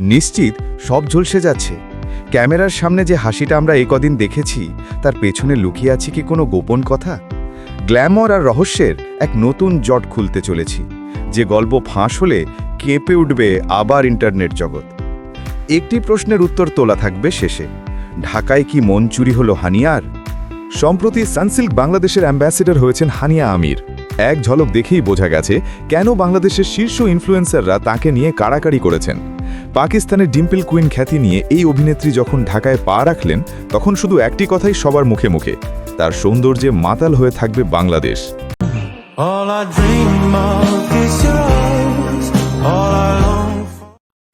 নিশ্চিত সব ঝলসে যাচ্ছে। ক্যামেরার সামনে যে হাসিটা আমরা এই কদিন দেখেছি, তার পেছনে লুকিয়ে আছে কি কোনো গোপন কথা? গ্ল্যামর আর রহস্যের এক নতুন জট খুলতে চলেছি, যে গল্প ফাঁস হলে কেঁপে উঠবে আবার ইন্টারনেট জগৎ। একটি প্রশ্নের উত্তর তোলা থাকবে শেষে, ঢাকায় কি মন চুরি হলো হানিয়ার? সম্প্রতি সানসিল্ক বাংলাদেশের অ্যাম্বাসেডর হয়েছেন হানিয়া আমির। এক ঝলক দেখেই বোঝা গেছে, কেন বাংলাদেশের শীর্ষ ইনফ্লুয়েন্সাররা তাকে নিয়ে কাড়াকাড়ি করেছেন। পাকিস্তানের ডিম্পল কুইন খ্যাতি নিয়ে এই অভিনেত্রী যখন ঢাকায় পা রাখলেন তখন শুধু একটি কথাই সবার মুখে মুখে তার সৌন্দর্যে মাতাল হয়ে থাকবে বাংলাদেশ.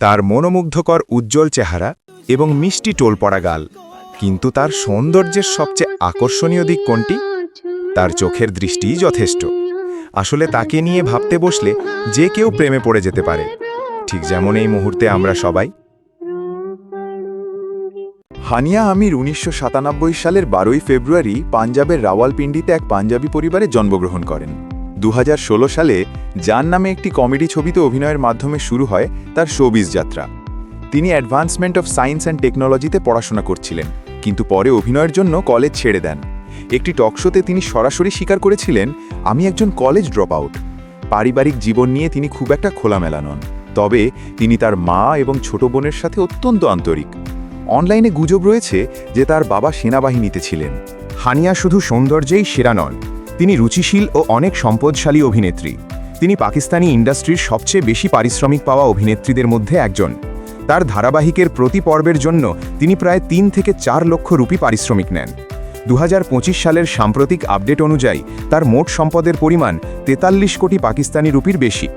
তার মনোমুগ্ধকর উজ্জ্বল চেহারা এবং মিষ্টি টোল পড়া গাল কিন্তু তার সৌন্দর্যের সবচেয়ে আকর্ষণীয় দিক কোনটি? তার চোখের দৃষ্টিই যথেষ্ট। আসলে তাকে নিয়ে ভাবতে বসলে যে কেউ প্রেমে পড়ে যেতে পারে। ঠিক যেমন এই মুহূর্তে আমরা সবাই। হানিয়া আমির উনিশশো সাতানব্বই সালের বারোই ফেব্রুয়ারি পাঞ্জাবের রাওয়ালপিন্ডিতে এক পাঞ্জাবি পরিবারে জন্মগ্রহণ করেন। দু হাজার ষোলো সালে জান নামে একটি কমেডি ছবিতে অভিনয়ের মাধ্যমে শুরু হয় তার শোবিজ যাত্রা। তিনি অ্যাডভান্সমেন্ট অফ সায়েন্স অ্যান্ড টেকনোলজিতে পড়াশোনা করছিলেন, কিন্তু পরে অভিনয়ের জন্য কলেজ ছেড়ে দেন। একটি টকশোতে তিনি সরাসরি স্বীকার করেছিলেন, আমি একজন কলেজ ড্রপ আউট। পারিবারিক জীবন নিয়ে তিনি খুব একটা খোলামেলা নন। তবে তিনি তার মা এবং ছোট বোনের সাথে অত্যন্ত আন্তরিক। অনলাইনে গুজব রয়েছে যে তার বাবা সেনাবাহিনীতে ছিলেন। হানিয়া শুধু সৌন্দর্যেই সেরা নন, তিনি রুচিশীল ও অনেক সম্পদশালী অভিনেত্রী। তিনি পাকিস্তানি ইন্ডাস্ট্রির সবচেয়ে বেশি পারিশ্রমিক পাওয়া অভিনেত্রীদের মধ্যে একজন। তার ধারাবাহিকের প্রতি পর্বের জন্য তিনি প্রায় তিন থেকে চার লক্ষ রুপি পারিশ্রমিক নেন। দু হাজার পঁচিশ সালের সাম্প্রতিক আপডেট অনুযায়ী তার মোট সম্পদের পরিমাণ তেতাল্লিশ কোটি পাকিস্তানি রুপির বেশি।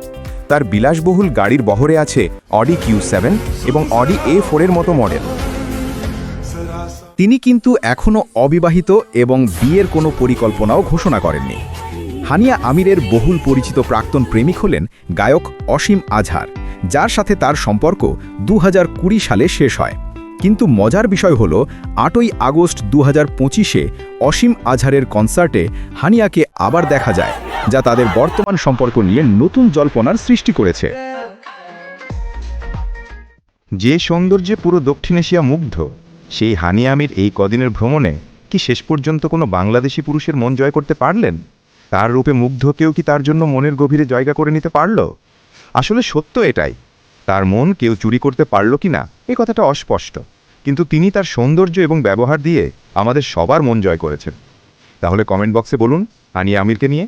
তার বিলাসবহুল গাড়ির বহরে আছে অডি কিউ সেভেন এবং অডি এ ফোরের মতো মডেল তিনি কিন্তু এখনও অবিবাহিত এবং বিয়ের কোনো পরিকল্পনাও ঘোষণা করেননি। হানিয়া আমিরের বহুল পরিচিত প্রাক্তন প্রেমিক হলেন গায়ক অসীম আজহার, যার সাথে তার সম্পর্ক দু হাজার কুড়ি সালে শেষ হয়। কিন্তু মজার বিষয় হল, আটই আগস্ট দু হাজার অসীম আজহারের কনসার্টে হানিয়াকে আবার দেখা যায়। যা তাদের বর্তমান সম্পর্ক নিয়ে নতুন জল্পনার সৃষ্টি করেছে। যে সৌন্দর্যে পুরো দক্ষিণ এশিয়া মুগ্ধ, সেই হানি আমির এই কদিনের ভ্রমণে কি শেষ পর্যন্ত কোনো বাংলাদেশি পুরুষের মন জয় করতে পারলেন? তার রূপে মুগ্ধ কেউ কি তার জন্য মনের গভীরে জায়গা করে নিতে পারল? আসলে সত্য এটাই, তার মন কেউ চুরি করতে পারল কি না, এ কথাটা অস্পষ্ট। কিন্তু তিনি তার সৌন্দর্য এবং ব্যবহার দিয়ে আমাদের সবার মন জয় করেছেন। তাহলে কমেন্ট বক্সে বলুন হানি আমিরকে নিয়ে।